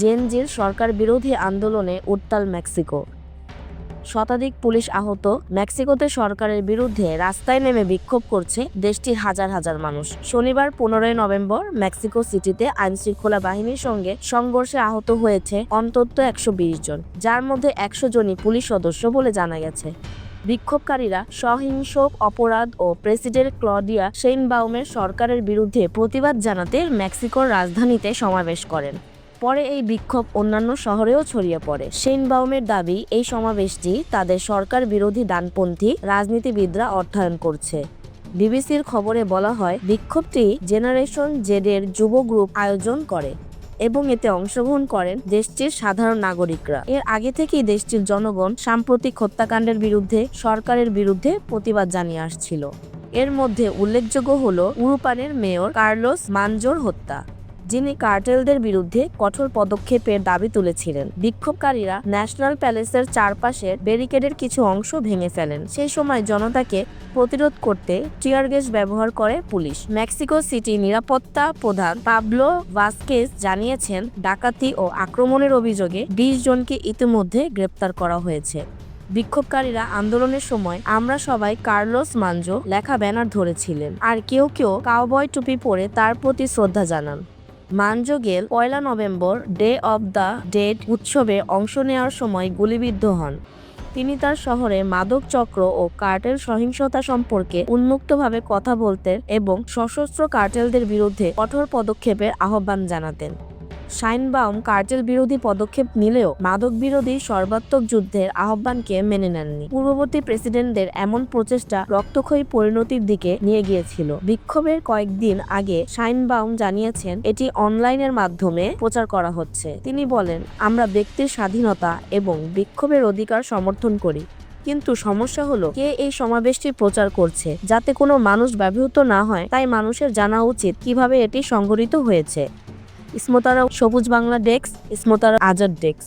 জেনজির সরকার বিরোধী আন্দোলনে উত্তাল মেক্সিকো। শতাধিক পুলিশ আহত, মেক্সিকোতে সরকারের বিরুদ্ধে রাস্তায় নেমে বিক্ষোভ করছে দেশটির হাজার হাজার মানুষ। শনিবার পনেরোই নভেম্বর মেক্সিকো সিটিতে আইনশৃঙ্খলা বাহিনীর সঙ্গে সংঘর্ষে আহত হয়েছে অন্তত একশো বিশ জন, যার মধ্যে একশো জনই পুলিশ সদস্য বলে জানা গেছে। বিক্ষোভকারীরা সহিংস অপরাধ ও প্রেসিডেন্ট ক্লডিয়া সেইনবাউমের সরকারের বিরুদ্ধে প্রতিবাদ জানাতে মেক্সিকোর রাজধানীতে সমাবেশ করেন। পরে এই বিক্ষোভ অন্যান্য শহরেও ছড়িয়ে পড়ে। সেইনবাউমের দাবি, এই সমাবেশটি তাদের সরকার বিরোধী ডানপন্থী রাজনীতিবিদরা অর্থায়ন করছে। বিবিসির খবরে বলা হয়, বিক্ষোভটি জেনারেশন জেডের যুব গ্রুপ আয়োজন করে এবং এতে অংশগ্রহণ করেন দেশটির সাধারণ নাগরিকরা। এর আগে থেকেই দেশটির জনগণ সাম্প্রতিক হত্যাকাণ্ডের বিরুদ্ধে, সরকারের বিরুদ্ধে প্রতিবাদ জানিয়ে আসছিল। এর মধ্যে উল্লেখযোগ্য হল, উরুপানের মেয়র কার্লোস মানজোর হত্যা। যিনি কার্টেলদের বিরুদ্ধে কঠোর পদক্ষেপের দাবি তুলেছিলেন। বিক্ষোভকারীরা ন্যাশনাল প্যালেসের চারপাশের ব্যারিকেডের কিছু অংশ ভেঙে ফেলেন। সেই সময় জনতাকে প্রতিরোধ করতে টিয়ার গ্যাস ব্যবহার করে পুলিশ। মেক্সিকো সিটি নিরাপত্তা প্রধান পাবলো ভাস্কেস জানিয়েছেন, ডাকাতি ও আক্রমণের অভিযোগে বিশ জনকে ইতিমধ্যে গ্রেপ্তার করা হয়েছে। বিক্ষোভকারীরা আন্দোলনের সময় আমরা সবাই কার্লোস মানজো লেখা ব্যানার ধরেছিলেন। আর কেউ কেউ কাউবয় টুপি পরে তার প্রতি শ্রদ্ধা জানান। মানজো গেল পয়লা November day of the dead উৎসবে অংশ নেওয়ার সময় গুলিবিদ্ধ হন। তিনি তার শহরে মাদক চক্র ও কার্টেল সহিংসতা সম্পর্কে উন্মুক্তভাবে কথা বলতেন এবং সশস্ত্র কার্টেলদের বিরুদ্ধে কঠোর পদক্ষেপের আহ্বান জানাতেন। শাইনবাউম কার্টেল বিরোধী পদক্ষেপ নিলেও মাদক বিরোধী সর্বাত্মক যুদ্ধের আহ্বানকে মেনে নেননি। পূর্ববর্তী প্রেসিডেন্টদের এমন প্রচেষ্টা রক্তক্ষয়ী পরিণতির দিকে নিয়ে গিয়েছিল। বিক্ষোভের কয়েকদিন আগে শাইনবাউম জানিয়েছেন, এটি অনলাইনের মাধ্যমে প্রচার করা হচ্ছে। তিনি বলেন, আমরা ব্যক্তির স্বাধীনতা এবং বিক্ষোভের অধিকার সমর্থন করি। কিন্তু সমস্যা হলো, কে এই সমাবেশটি প্রচার করছে? যাতে কোনো মানুষ ব্যবহৃত না হয়, তাই মানুষের জানা উচিত কীভাবে এটি সংঘটিত হয়েছে। Ismatara Sabuj Bangla desk Ismatara Azad desk.